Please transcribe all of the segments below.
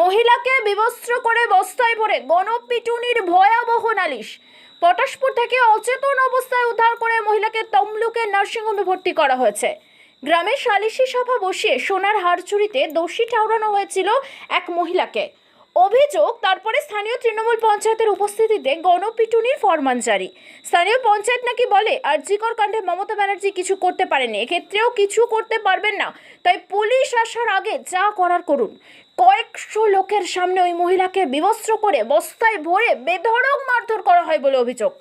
মহিলাকে বিবস্ত্র করে বস্তায় ভরে গণপিটুনির ভয়াবহ নালিশ। পটাশপুর থেকে অচেতন অবস্থায় উদ্ধার করে মহিলাকে তমলুকের নার্সিংহোমে ভর্তি করা হয়েছে। গ্রামে সালিশি সভা বসিয়ে সোনার হার চুরিতে দোষী ঠাউরানো হয়েছিল এক মহিলাকে। অভিযোগ, তারপরে স্থানীয় তৃণমূল পঞ্চায়েতের উপস্থিতিতে গণপিটুনির ফরমান জারি। স্থানীয় পঞ্চায়েত নাকি বলে, আরজিকর কাণ্ডে মমতা ব্যানার্জি কিছু করতে পারেনি এক্ষেত্রেও কিছু করতে পারবেন না। তাই পুলিশ আসার আগে যা করার করুন। কয়েকশো লোকের সামনে ওই মহিলাকে বিবস্ত্র করে বস্তায় ভরে বেধড়ক মারধর করা হয় বলে অভিযোগ।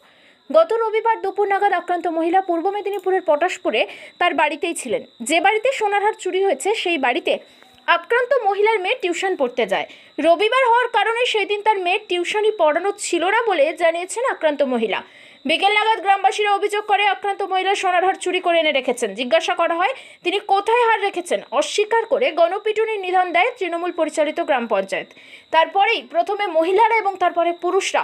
গত রবিবার দুপুর নাগাদ আক্রান্ত মহিলা পূর্ব মেদিনীপুরের পটাশপুরে তার বাড়িতেই ছিলেন। যে বাড়িতে সোনার হার চুরি হয়েছে, সেই বাড়িতে আক্রান্ত মহিলার মেয়ে টিউশন পড়তে যায়। রবিবার হওয়ার কারণে সেই দিন তার মেয়ের টিউশনই পড়ানো ছিল না বলে জানিয়েছেন আক্রান্ত মহিলা। বিকেল নাগাদ গ্রামবাসীরা অভিযোগ করে আক্রান্ত মহিলা সোনার হার চুরি করে এনে রেখেছেন। জিজ্ঞাসা করা হয়, তিনি কোথায় হার রেখেছেন? অস্বীকার করে গণপিটুনির নিধন দেয় তৃণমূল পরিচালিত গ্রাম পঞ্চায়েত। তারপরেই প্রথমে মহিলারা এবং তারপরে পুরুষরা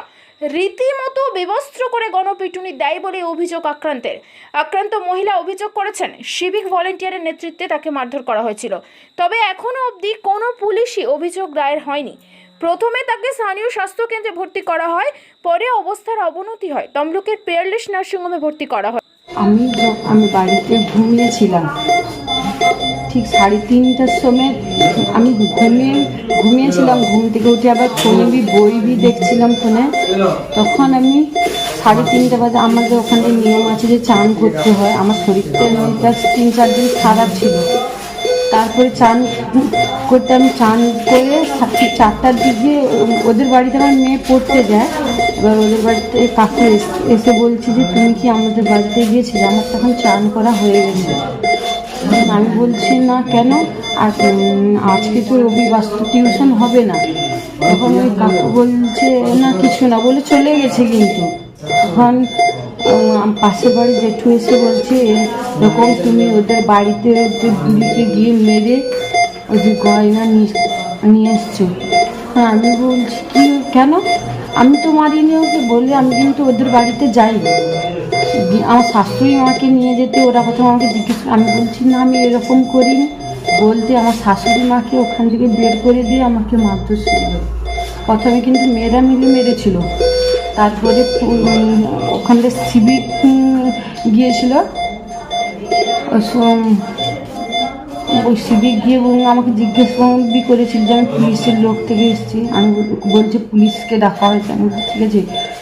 রীতিমতো বিবস্ত্র করে গণপিটুনি দেয় বলে অভিযোগ আক্রান্তের। আক্রান্ত মহিলা অভিযোগ করেছেন, সিভিক ভলেন্টিয়ারের নেতৃত্বে তাকে মারধর করা হয়েছিল। তবে এখনও অবধি কোনো পুলিশই অভিযোগ দায়ের হয়নি। প্রথমে তাকে স্থানীয় স্বাস্থ্যকেন্দ্রে ভর্তি করা হয়, পরে অবস্থার অবনতি হয়। তমলুকের পেয়ারলেস নার্সিংহোমে ভর্তি করা হয়। আমি আমি বাড়িতে ঘুমিয়েছিলাম। ঠিক সাড়ে তিনটার সময় আমি ঘুমিয়ে, ঘুমিয়েছিলাম, ঘুম থেকে উঠে আবার ফোনে বি, বই বি দেখছিলাম ফোনে। তখন আমি সাড়ে তিনটে বাজে, আমাদের ওখানে নিয়ম আছে যে চান করতে হয়। আমার শরীরটা তিন চার দিন খারাপ ছিল। তারপরে চান করতে আমি চান করে চারটার দিকে ওদের বাড়িতে আমার মেয়ে পড়তে যায়। এবার ওদের বাড়িতে কাকু এস- বলছে যে, তুমি কি আমাদের বাড়িতে গিয়েছিলে? আমার তখন চান করা হয়ে গেছে। আমি বলছি, না, কেন? আর আজকে তো রবি বাস্তু টিউশন হবে না। তখন ওই কাকু বলছে, না, কিছু না। বলে চলে গেছে কিন্তু। তখন পাশের বাড়ি জেঠু এসে বলছে, এরকম তুমি ওদের বাড়িতে ওদের গিয়ে মেরে ওই যে গয়না নিয়ে এসছো। হ্যাঁ আমি বলছি, কি, কেন? আমি তো মারিনি ওকে বলে আমি কিন্তু ওদের বাড়িতে যাই আমার শাশুড়ি মাকে নিয়ে যেতে, ওরা প্রথম আমাকে জিজ্ঞেস আমি বলছি, না, আমি এরকম করিনি। বলতে আমার শাশুড়ি মাকে ওখান থেকে বের করে দিয়ে আমাকে শুরু প্রথমে কিন্তু মেয়েরা মিলে মেরেছিল। তারপরে পু- উম, ওখান থেকে সিভিক গিয়েছিল। ওই সিভিক গিয়ে আমাকে জিজ্ঞেস বি করেছিল যে আমি পুলিশের লোক থেকে এসেছি। আমি বল- বলছি পুলিশকে ডাকা হয়েছে। আমি ঠিক আছে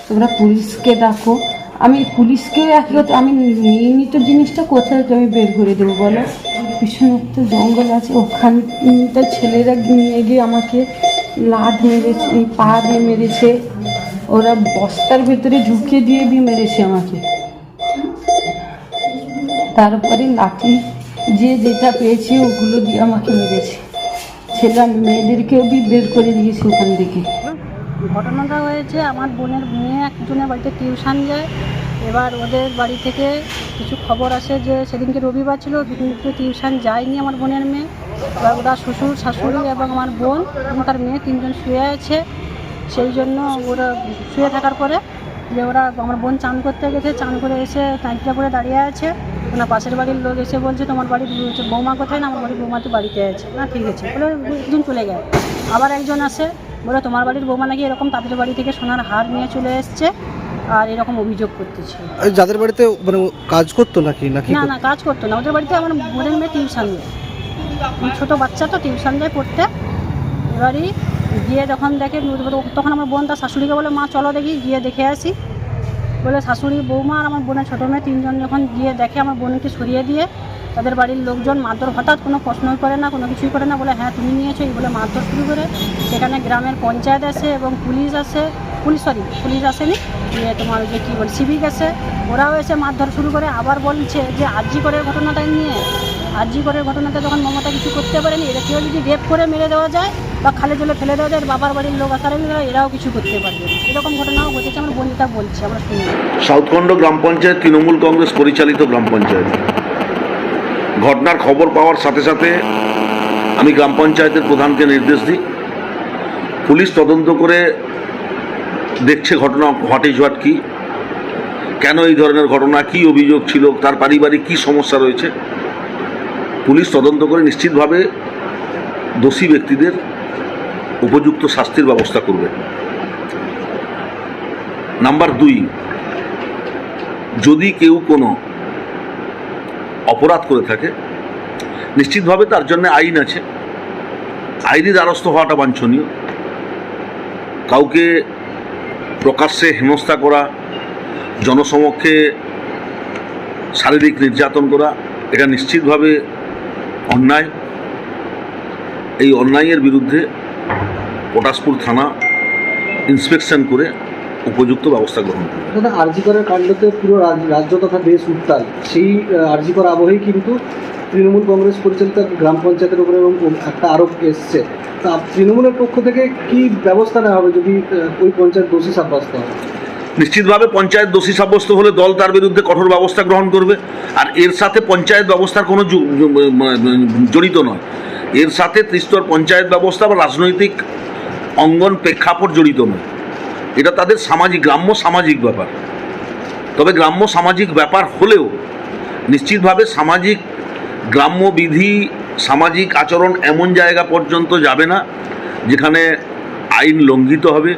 তোমরা পুলিশকে ডাকো। আমি পুলিশকে একই কথা আমি নিয়মিত জিনিসটা কোথায় আমি বের করে দেবো বলো? পিছনে একটা জঙ্গল আছে ওখানটা ছেলেরা নিয়ে গিয়ে আমাকে লাট মেরেছে পা দিয়ে মেরেছে। ওরা বস্তার ভিতরে ঢুকে দিয়ে দিয়ে মেরেছে আমাকে। তারপরে লাঠি যে যেটা পেয়েছে, ওগুলো দিয়ে আমাকে মেরেছে। ছেলে মেয়েদেরকেও বি বের করে দিয়েছে ওখান থেকে। ঘটনাটা হয়েছে, আমার বোনের মেয়ে একজনের বাড়িতে টিউশন যায়। এবার ওদের বাড়ি থেকে কিছু খবর আসে যে সেদিনকে রবিবার ছিল সেদিনকে টিউশন যায়নি আমার বোনের মেয়ে। এবার ওরা শ্বশুর, শাশুড়ি এবং আমার বোন এবং তার মেয়ে তিনজন শুয়ে আছে। সেই জন্য ওরা শুয়ে থাকার পরে যে ওরা আমার বোন চান করতে গেছে চান করে এসে টাইটটা করে দাঁড়িয়ে আছে। ওনার পাশের বাড়ির লোক এসে বলছে তোমার বাড়ির বৌমা কোথায়? না আমার বাড়ির বৌমা তো বাড়িতে আছে। না ঠিক আছে। বলে একজন চলে গেল। আবার একজন আসে বলে তোমার বাড়ির বৌমা নাকি এরকম তাদের বাড়ি থেকে সোনার হার নিয়ে চলে এসছে আর এরকম অভিযোগ করতেছে। যাদের বাড়িতে মানে কাজ করতো নাকি? নাকি না না কাজ করতো না। ওদের বাড়িতে আমার বোনের মেয়ে টিউশন যায়। ছোটো বাচ্চা তো টিউশন যায় পড়তে। এবারই গিয়ে যখন দেখে তখন আমার বোন তার শাশুড়িকে বলে, মা, চলো দেখি, গিয়ে দেখে আসি। বলে, শাশুড়ি, বৌমা আর আমার বোনের ছোটো মেয়ে তিনজন যখন গিয়ে দেখে আমার বোনকে সরিয়ে দিয়ে তাদের বাড়ির লোকজন মারধর, হঠাৎ কোনো প্রশ্নই করে না, কোনো কিছুই করে না, বলে হ্যাঁ তুমি নিয়েছো। এই বলে মারধর শুরু করে সেখানে গ্রামের পঞ্চায়েত আছে এবং পুলিশ আছে পুলিশ, সরি, পুলিশ আসেনি দিয়ে তোমার যে কী বল, সিভিক আছে ওরাও এসে মারধর শুরু করে, আবার বলছে যে, আরজি করের ঘটনাটা নিয়ে, আরজি করের ঘটনাতে যখন মমতা কিছু করতে পারেনি এরা কেউ যদি রেপ করে মেরে দেওয়া যায় বা খালে জলে ফেলে দেওয়া যায়, বাবার বাড়ির লোক আসার এরাও কিছু করতে পারবে এরকম ঘটনাও ঘটেছে, আমার বন্ধুটা বলছে, আমরা শুনি। সাউথখণ্ড গ্রাম পঞ্চায়েত, তৃণমূল কংগ্রেস পরিচালিত গ্রাম পঞ্চায়েত। ঘটনার খবর পাওয়ার সাথে সাথে আমি গ্রাম পঞ্চায়েতের প্রধানকে নির্দেশ দিই। পুলিশ তদন্ত করে দেখছে ঘটনা হোয়াট ইজ হোয়াট কি, কেন এই ধরনের ঘটনা, কি অভিযোগ ছিল, তার পারিবারিক কি সমস্যা রয়েছে। পুলিশ তদন্ত করে নিশ্চিতভাবে দোষী ব্যক্তিদের উপযুক্ত শাস্তির ব্যবস্থা করবে। নাম্বার দুই, যদি কেউ কোনো অপরাধ করে থাকে, নিশ্চিতভাবে তার জন্য আইন আছে। আইনি দ্বারস্থ হওয়াটা বাঞ্ছনীয়। কাউকে প্রকাশ্যে হেনস্থা করা, জনসমক্ষে শারীরিক নির্যাতন করা, এটা নিশ্চিতভাবে অন্যায়। এই অন্যায়ের বিরুদ্ধে পটাশপুর থানা ইন্সপেকশন করে উপযুক্ত ব্যবস্থা গ্রহণ করবে। দাদা আরজিকরের কাণ্ডতে পুরো রাজ- রাজ্য তথা দেশ উত্তাল। সেই আরজিকর আবহেই কিন্তু তৃণমূল কংগ্রেস পরিচালিত গ্রাম পঞ্চায়েতের উপরে এবং একটা আরোপ এসছে। তা তৃণমূলের পক্ষ থেকে কি ব্যবস্থা নেওয়া হবে যদি ওই পঞ্চায়েত দোষী সাব্যস্ত হয়? নিশ্চিতভাবে পঞ্চায়েত দোষী সাব্যস্ত হলে দল তার বিরুদ্ধে কঠোর ব্যবস্থা গ্রহণ করবে। আর এর সাথে পঞ্চায়েত ব্যবস্থার কোনো মানে জড়িত নয়। এর সাথে ত্রিস্তর পঞ্চায়েত ব্যবস্থা বা রাজনৈতিক অঙ্গন প্রেক্ষাপট জড়িত নয়। এটা তাদের সামাজিক, গ্রাম্য সামাজিক ব্যাপার। তবে গ্রাম্য সামাজিক ব্যাপার হলেও নিশ্চিতভাবে সামাজিক, গ্রাম্য বিধি, সামাজিক আচরণ এমন জায়গা পর্যন্ত যাবে না যেখানে আইন লঙ্ঘিত হবে।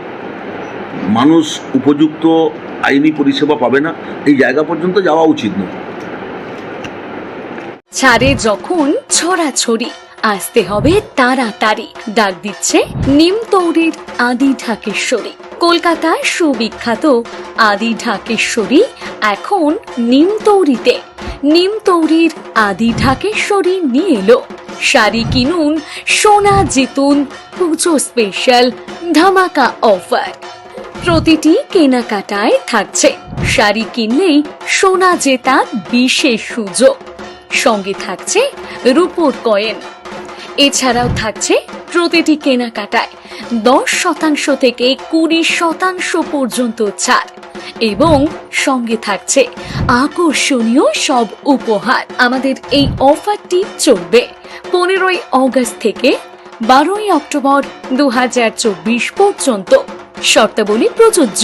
মানুষ উপযুক্ত আইনি পরিষেবা পাবে না। এই জায়গা পর্যন্ত যাওয়া উচিত নয়। ছাড়ে যখন ছড়াছড়ি। আসতে হবে তাড়াতাড়ি। ডাক দিচ্ছে নিমতৌরির আদি ঢাকেশ্বরী। কলকাতার সুবিখ্যাত আদি ঢাকেশ্বরী এখন নিমতৌরিতে। নিমতৌরির আদি ঢাকেশ্বরী নিয়ে এলো। শাড়ি কিনুন, সোনা জিতুন, পুজো স্পেশাল ধামাকা অফার প্রতিটি কেনাকাটায় থাকছে। শাড়ি কিনলেই সোনা জেতার বিশেষ সুযোগ। সঙ্গে থাকছে রূপোর কয়েন। এছাড়াও থাকছে প্রতিটি কেনাকাটায় দশ শতাংশ থেকে কুড়ি শতাংশ পর্যন্ত ছাড় এবং সঙ্গে থাকছে আকর্ষণীয় সব উপহার। আমাদের এই অফারটি চলবে পনেরোই অগস্ট থেকে বারোই অক্টোবর দু হাজার চব্বিশ পর্যন্ত। শর্তাবলী প্রযোজ্য।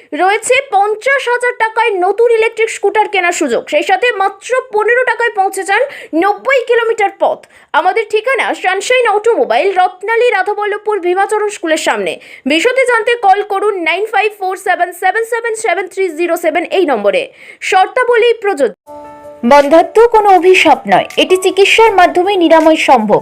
রয়েছে পঞ্চাশ হাজার টাকায় নতুন ইলেকট্রিক স্কুটার কেনার সুযোগ। সেই সাথে মাত্র পনেরো টাকায় পৌঁছে যান নব্বই কিলোমিটার পথ। আমাদের ঠিকানা সানশাইন অটোমোবাইল, রত্নালী, রাধাবল্লভপুর, ভীমাচরণ স্কুলের সামনে। বিশদে জানতে কল করুন nine five four seven seven seven seven three zero seven এই নম্বরে। শর্তাবলী প্রযোজ্য। বন্ধাত্ম কোনো অভিশাপ নয়। এটি চিকিৎসার মাধ্যমে নিরাময় সম্ভব।